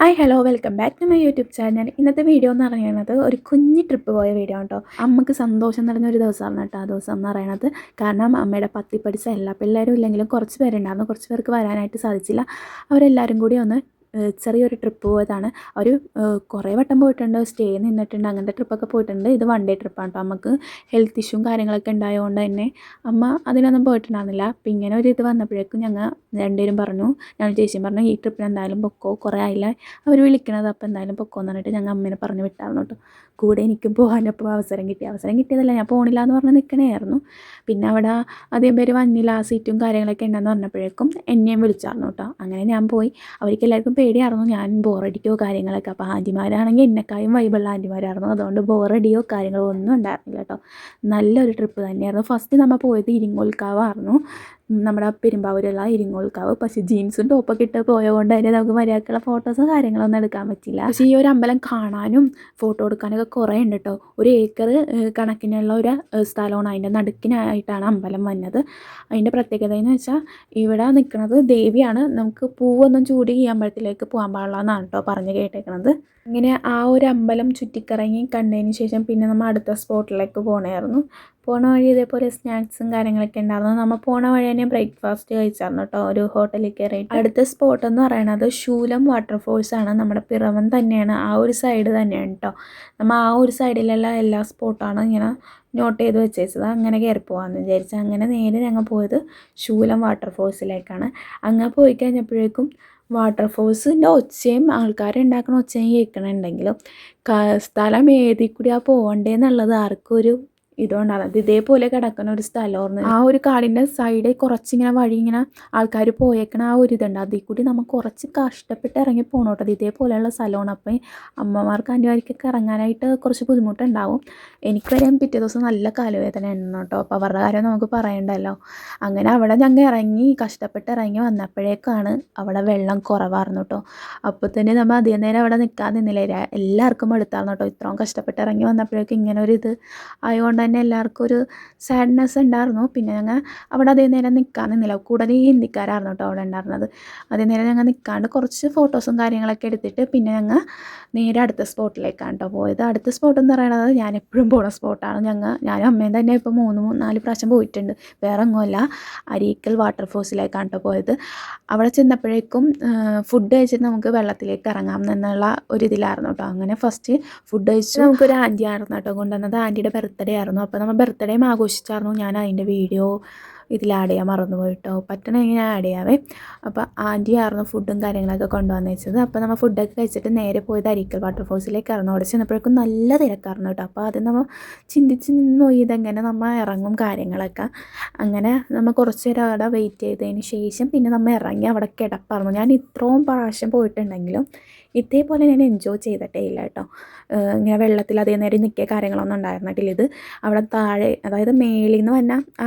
Hi hello welcome back to my YouTube channel ഇന്നത്തെ video എന്ന് പറയുന്നത് ഒരു കുഞ്ഞ് ട്രിപ്പ് പോയ വീഡിയോ കേട്ടോ അമ്മയ്ക്ക് സന്തോഷം നിറഞ്ഞ ഒരു ദിവസമാണ് കേട്ടോ ആ ദിവസം എന്ന് പറയുന്നത്. കാരണം അമ്മയുടെ പത്തി പഠിച്ച എല്ലാ പിള്ളേരും ഇല്ലെങ്കിലും കുറച്ച് പേരുണ്ടായിരുന്നു. കുറച്ച് പേർക്ക് വരാനായിട്ട് സാധിച്ചില്ല. അവരെല്ലാവരും കൂടി ഒന്ന് ചെറിയൊരു ട്രിപ്പ് പോയതാണ്. അവർ കുറേ വട്ടം പോയിട്ടുണ്ട്. സ്റ്റേ നിന്നിട്ടുണ്ട്. അങ്ങനത്തെ ട്രിപ്പൊക്കെ പോയിട്ടുണ്ട്. ഇത് വൺ ഡേ ട്രിപ്പാണ് കേട്ടോ നമുക്ക് ഹെൽത്ത് ഇഷ്യൂവും കാര്യങ്ങളൊക്കെ ഉണ്ടായതുകൊണ്ട് തന്നെ അമ്മ അതിനൊന്നും പോയിട്ടുണ്ടായിരുന്നില്ല. അപ്പം ഇങ്ങനെ ഒരു ഇത് വന്നപ്പോഴേക്കും ഞങ്ങൾ രണ്ടുപേരും പറഞ്ഞു ഞാൻ ചേച്ചിയും പറഞ്ഞു ഈ ട്രിപ്പിന് എന്തായാലും പൊക്കോ? കുറേ ആയില്ല? അവർ വിളിക്കണത് അപ്പോൾ എന്തായാലും പൊക്കോ? എന്ന് പറഞ്ഞിട്ട് ഞങ്ങൾ അമ്മേനെ പറഞ്ഞ് വിട്ടായിരുന്നു കേട്ടോ കൂടെ എനിക്കും പോകാനപ്പോൾ അവസരം കിട്ടി. അവസരം കിട്ടിയതല്ല ഞാൻ പോണില്ല എന്ന് പറഞ്ഞ് നിൽക്കണമായിരുന്നു പിന്നെ അവിടെ അധികം പേര് വന്നില്ല സീറ്റും കാര്യങ്ങളൊക്കെ ഉണ്ടെന്ന് പറഞ്ഞപ്പോഴേക്കും എന്നെയും വിളിച്ചായിരുന്നു കേട്ടോ അങ്ങനെ ഞാൻ പോയി. അവർക്ക് എല്ലാവർക്കും പേടിയായിരുന്നു. ഞാൻ ബോറടിക്കോ കാര്യങ്ങളൊക്കെ. അപ്പോൾ ആന്റിമാരാണെങ്കിൽ എന്നെക്കായും വൈബുള്ള ആന്റിമാരായിരുന്നു അതുകൊണ്ട് ബോറടിയോ കാര്യങ്ങളോ ഒന്നും ഉണ്ടായിരുന്നില്ല കേട്ടോ. നല്ലൊരു ട്രിപ്പ് തന്നെയായിരുന്നു. ഫസ്റ്റ് നമ്മൾ പോയത് ഇരിങ്ങോൽക്കാവായിരുന്നു. നമ്മുടെ പെരുമ്പാവൂരുള്ള ഇരിങ്ങോൽക്കാവ്. പക്ഷേ ജീൻസും ടോപ്പൊക്കെ ഇട്ട് പോയതുകൊണ്ട് തന്നെ നമുക്ക് മര്യാദക്കുള്ള ഫോട്ടോസും കാര്യങ്ങളൊന്നും എടുക്കാൻ പറ്റില്ല. പക്ഷേ ഈ ഒരു അമ്പലം കാണാനും ഫോട്ടോ എടുക്കാനൊക്കെ കുറേ ഉണ്ട് കേട്ടോ ഒരു ഏക്കർ കണക്കിനുള്ള ഒരു സ്ഥലമാണ്. അതിന്റെ നടുക്കിനായിട്ടാണ് അമ്പലം വന്നത്. അതിന്റെ പ്രത്യേകത എന്ന് വെച്ചാൽ ഇവിടെ നിൽക്കുന്നത് ദേവിയാണ്. നമുക്ക് പൂവൊന്നും ചൂടി ഈ അമ്പലത്തിലേക്ക് പോകാൻ പാടില്ല എന്നാണ് കേട്ടോ പറഞ്ഞ് കേട്ടേക്കണത്. ഇങ്ങനെ ആ ഒരു അമ്പലം ചുറ്റിക്കറങ്ങി കണ്ടതിന് ശേഷം പിന്നെ നമ്മൾ അടുത്ത സ്പോട്ടിലേക്ക് പോകണമായിരുന്നു പോണ വഴി ഇതേപോലെ സ്നാക്സും കാര്യങ്ങളൊക്കെ ഉണ്ടായിരുന്നു. നമ്മൾ പോണ വഴി തന്നെ ബ്രേക്ക്ഫാസ്റ്റ് കഴിച്ചായിരുന്നു കേട്ടോ ഒരു ഹോട്ടലിൽ കയറിയിട്ട്. അടുത്ത സ്പോട്ട് എന്ന് പറയുന്നത് ശൂലം വാട്ടർഫോൾസ് ആണ്. നമ്മുടെ പിറവൻ തന്നെയാണ് ആ ഒരു സൈഡ് തന്നെയാണ് കേട്ടോ നമ്മൾ ആ ഒരു സൈഡിലുള്ള എല്ലാ സ്പോട്ടാണ് ഇങ്ങനെ നോട്ട് ചെയ്ത് വെച്ചേച്ചത്. അങ്ങനെ കയറി പോകാമെന്ന് വിചാരിച്ചു അങ്ങനെ നേരെ ഞങ്ങൾ പോയത് ശൂലം വാട്ടർഫോൾസിലേക്കാണ്. അങ്ങനെ പോയി കഴിഞ്ഞപ്പോഴേക്കും വാട്ടർഫോൾസിന്റെ ഒച്ചയും ആൾക്കാരുണ്ടാക്കുന്ന ഒച്ചയും കേൾക്കണുണ്ടെങ്കിലും സ്ഥലം ഏതിൽ കൂടിയാണ് പോകണ്ടേന്നുള്ളത് ആർക്കും ഒരു ഇതുകൊണ്ടാണ്. അത് ഇതേപോലെ കിടക്കുന്ന ഒരു സ്ഥലമായിരുന്നു ആ ഒരു കാടിന്റെ സൈഡിൽ കുറച്ചിങ്ങനെ വഴി ഇങ്ങനെ ആൾക്കാർ പോയേക്കണ ആ ഒരു ഇതുണ്ട്. അതിൽ കൂടി നമ്മൾ കുറച്ച് കഷ്ടപ്പെട്ട് ഇറങ്ങി പോകണോട്ടോ അത് ഇതേപോലെയുള്ള സ്ഥലമാണ്. അപ്പം അമ്മമാർക്ക് അനിവാരിക്കൊക്കെ ഇറങ്ങാനായിട്ട് കുറച്ച് ബുദ്ധിമുട്ടുണ്ടാവും. വരാൻ പിറ്റേ ദിവസം നല്ല കാലുവേദന ഉണ്ടെന്ന് കേട്ടോ അപ്പോൾ അവരുടെ കാര്യം നമുക്ക് പറയണ്ടല്ലോ. അങ്ങനെ അവിടെ ഞങ്ങൾ ഇറങ്ങി കഷ്ടപ്പെട്ട് ഇറങ്ങി വന്നപ്പോഴേക്കാണ് അവിടെ വെള്ളം കുറവായിരുന്നു കേട്ടോ അപ്പോൾ തന്നെ നമ്മൾ അധികം നേരം അവിടെ നിൽക്കാൻ നിന്നില്ല. എല്ലാവർക്കും എടുത്താണ് കേട്ടോ ഇത്രയും കഷ്ടപ്പെട്ട് ഇറങ്ങി വന്നപ്പോഴേക്കും ഇങ്ങനെ ഒരു ഇത് ആയതുകൊണ്ട് തന്നെ എല്ലാവർക്കും ഒരു സാഡ്നെസ് ഉണ്ടായിരുന്നു. പിന്നെ ഞങ്ങൾ അവിടെ അതേ നേരം നിൽക്കാൻ നിന്നില്ല കൂടുതൽ ഹിന്ദിക്കാരായിരുന്നു കേട്ടോ അവിടെ ഉണ്ടായിരുന്നത്. അതേ നേരം ഞങ്ങൾ നിൽക്കാണ്ട് കുറച്ച് ഫോട്ടോസും കാര്യങ്ങളൊക്കെ എടുത്തിട്ട് പിന്നെ ഞങ്ങൾ നേരെ അടുത്ത സ്പോട്ടിലേക്കാണ് കേട്ടോ പോയത്. അടുത്ത സ്പോട്ട് എന്ന് പറയുന്നത് ഞാൻ എപ്പോഴും പോണ സ്പോട്ടാണ് ഞങ്ങൾ ഞാനും അമ്മയും തന്നെ ഇപ്പോൾ മൂന്ന് മൂന്ന് നാല് പ്രാവശ്യം പോയിട്ടുണ്ട്. വേറെ ഒന്നുമല്ല അരീക്കൽ വാട്ടർഫോൾസിലേക്കാണ് കേട്ടോ പോയത്. അവിടെ ചെന്നപ്പോഴേക്കും ഫുഡ് കഴിച്ചിട്ട് നമുക്ക് വെള്ളത്തിലേക്ക് ഇറങ്ങാം എന്നുള്ള ഒരു ഇതിലായിരുന്നു കേട്ടോ അങ്ങനെ ഫസ്റ്റ് ഫുഡ് കഴിച്ച്. നമുക്കൊരു ആന്റി ആയിരുന്നു കേട്ടോ കൊണ്ടുവന്നത്. ആന്റിയുടെ ബർത്ത്ഡേ ആയിരുന്നു. അപ്പോൾ നമ്മൾ ബർത്ത്ഡേയും ആഘോഷിച്ചായിരുന്നു. ഞാൻ അതിന്റെ വീഡിയോ ഇതിൽ ആഡ് ചെയ്യാൻ മറന്നുപോയി കേട്ടോ പറ്റണമെങ്കിൽ ഞാൻ ആഡ് ചെയ്യാവേ? അപ്പോൾ ആന്റി ആയിരുന്നു ഫുഡും കാര്യങ്ങളൊക്കെ കൊണ്ടുവന്ന് വെച്ചത്. അപ്പോൾ നമ്മൾ ഫുഡൊക്കെ കഴിച്ചിട്ട് നേരെ പോയത് അരീക്കൽ വാട്ടർഫോൾസിലേക്കായിരുന്നു അവിടെ ചെന്നപ്പോഴേക്കും നല്ല തിരക്കായിരുന്നു കേട്ടോ. അപ്പോൾ ആദ്യം നമ്മൾ ചിന്തിച്ച് നിന്ന് പോയി ഇതെങ്ങനെ നമ്മൾ ഇറങ്ങും കാര്യങ്ങളൊക്കെ. അങ്ങനെ നമ്മൾ കുറച്ച് നേരം അവിടെ വെയിറ്റ് ചെയ്തതിന് ശേഷം പിന്നെ നമ്മൾ ഇറങ്ങി അവിടെ കിടപ്പായിരുന്നു. ഞാൻ ഇത്രയും പ്രാവശ്യം പോയിട്ടുണ്ടെങ്കിലും ഇതേപോലെ ഞാൻ എൻജോയ് ചെയ്തിട്ടേ ഇല്ല കേട്ടോ. ഇങ്ങനെ വെള്ളത്തിൽ അതേ നേരം നിൽക്കിയ കാര്യങ്ങളൊന്നും ഉണ്ടായിരുന്നിട്ടില്ല ഇത് അവിടെ താഴെ അതായത് മേളിൽ നിന്ന് വന്ന ആ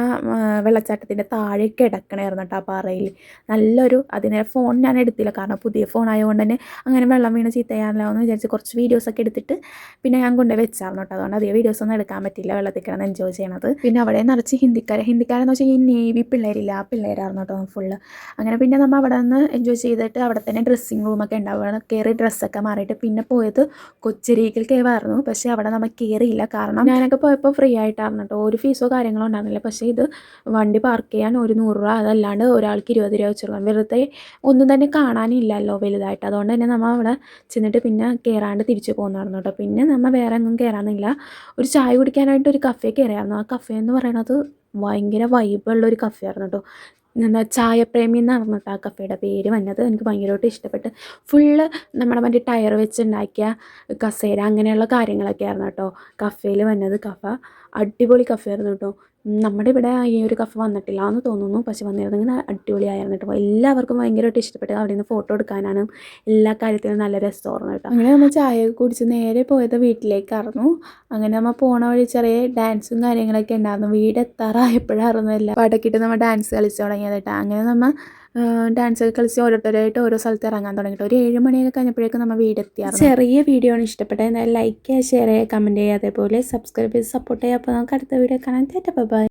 വെള്ളച്ചാട്ടത്തിന്റെ താഴെ കിടക്കണമായിരുന്നു കേട്ടോ ആ പാറയിൽ. നല്ലൊരു അതിനേരം ഫോൺ ഞാൻ എടുത്തില്ല. കാരണം പുതിയ ഫോൺ ആയതുകൊണ്ട് തന്നെ അങ്ങനെ വെള്ളം വീണ് ചീത്തയാണല്ലോ എന്ന് വിചാരിച്ച് കുറച്ച് വീഡിയോസൊക്കെ എടുത്തിട്ട് പിന്നെ ഞാൻ കൊണ്ടുപോയി വെച്ചായിരുന്നു കേട്ടോ. അതുകൊണ്ട് അധികം വീഡിയോസ് ഒന്നും എടുക്കാൻ പറ്റില്ല വെള്ളത്തിൽ കിടന്ന് എൻജോയ് ചെയ്യണത്. പിന്നെ അവിടെ നിറച്ച് ഹിന്ദിക്കാരെ ഹിന്ദിക്കാരെന്ന് വെച്ചാൽ ഈ നേവി പിള്ളേരില്ല. ആ പിള്ളേരായിരുന്നു കേട്ടോ ഫുള്ള് അങ്ങനെ പിന്നെ നമ്മൾ അവിടെ നിന്ന് എൻജോയ് ചെയ്തിട്ട് അവിടെ തന്നെ ഡ്രസ്സിങ് റൂമൊക്കെ ഉണ്ടാവുകയാണ്. കയറി ഡ്രസ്സൊക്കെ മാറിയിട്ട് പിന്നെ പോയത് കൊച്ചരീക്കൽ കേവായിരുന്നു. പക്ഷേ അവിടെ നമുക്ക് കയറിയില്ല കാരണം ഞാനൊക്കെ പോയപ്പോൾ ഫ്രീ ആയിട്ടായിരുന്നു കേട്ടോ ഒരു ഫീസോ കാര്യങ്ങളോ ഉണ്ടായിരുന്നില്ല. പക്ഷേ ഇത് വണ്ടി പാർക്ക് ചെയ്യാൻ ഒരു നൂറ് രൂപ അതല്ലാണ്ട് ഒരാൾക്ക് ഇരുപത് രൂപ വെച്ചുള്ളൂ. വെറുതെ ഒന്നും തന്നെ കാണാനില്ലല്ലോ വലുതായിട്ട്. അതുകൊണ്ട് തന്നെ നമ്മൾ അവിടെ ചെന്നിട്ട് പിന്നെ കയറാണ്ട് തിരിച്ചു പോകുന്നതായിരുന്നു കേട്ടോ പിന്നെ നമ്മൾ വേറെ എങ്ങും കയറാനില്ല ഒരു ചായ കുടിക്കാനായിട്ട് ഒരു കഫേ കയറിയായിരുന്നു ആ കഫേ എന്ന് പറയുന്നത് ഭയങ്കര വൈബുള്ള ഒരു കഫേ ആയിരുന്നു കേട്ടോ എന്താ ചായപ്രേമി എന്ന് പറഞ്ഞിട്ട് ആ കഫേയുടെ പേര് വന്നത് എനിക്ക് ഭയങ്കരമായിട്ട് ഇഷ്ടപ്പെട്ട്. ഫുള്ള് നമ്മുടെ മറ്റേ ടയർ വെച്ചുണ്ടാക്കിയ കസേര അങ്ങനെയുള്ള കാര്യങ്ങളൊക്കെ ആയിരുന്നു കേട്ടോ. കഫേയിൽ വന്നത് കഫ. അടിപൊളി കഫേ ആയിരുന്നു കേട്ടോ. നമ്മുടെ ഇവിടെ ഈ ഒരു കഫ് വന്നിട്ടില്ല എന്ന് തോന്നുന്നു. പക്ഷെ വന്നിരുന്നെങ്കിൽ അടിപൊളിയായിരുന്നു കേട്ടോ. എല്ലാവർക്കും ഭയങ്കരമായിട്ട് ഇഷ്ടപ്പെട്ടത് അവിടെ നിന്ന് ഫോട്ടോ എടുക്കാനാണ്. എല്ലാ കാര്യത്തിലും നല്ല രസമായിരുന്നു കേട്ടോ. അങ്ങനെ നമ്മൾ ചായ കുടിച്ച് നേരെ പോയത് വീട്ടിലേക്കായിരുന്നു. അങ്ങനെ നമ്മൾ പോണ വഴി ചെറിയ ഡാൻസും കാര്യങ്ങളൊക്കെ ഉണ്ടായിരുന്നു. വീട് എത്താറായപ്പോഴായിരുന്നു എല്ലാം. പടക്കിട്ട് നമ്മൾ ഡാൻസ് കളിച്ച് തുടങ്ങിയത് കേട്ടോ. അങ്ങനെ നമ്മൾ ഡാൻസ് ഒക്കെ കളിച്ച് ഓരോരുത്തരായിട്ട് ഓരോ സ്ഥലത്ത് ഇറങ്ങാൻ തുടങ്ങിയിട്ട് ഒരു ഏഴ് മണിയൊക്കെ കഴിഞ്ഞപ്പോഴേക്കും നമ്മൾ വീടെത്തിയായിരുന്നു ചെറിയ വീഡിയോ ആണ് ഇഷ്ടപ്പെട്ടത്. ലൈക്ക് ചെയ്യുക ഷെയർ ചെയ്യുക കമന്റ് ചെയ്യുക. അതേപോലെ സബ്സ്ക്രൈബ് ചെയ്ത് സപ്പോർട്ട് ചെയ്യുക. അപ്പോൾ നമുക്ക് അടുത്ത വീഡിയോ കാണാൻ ബൈ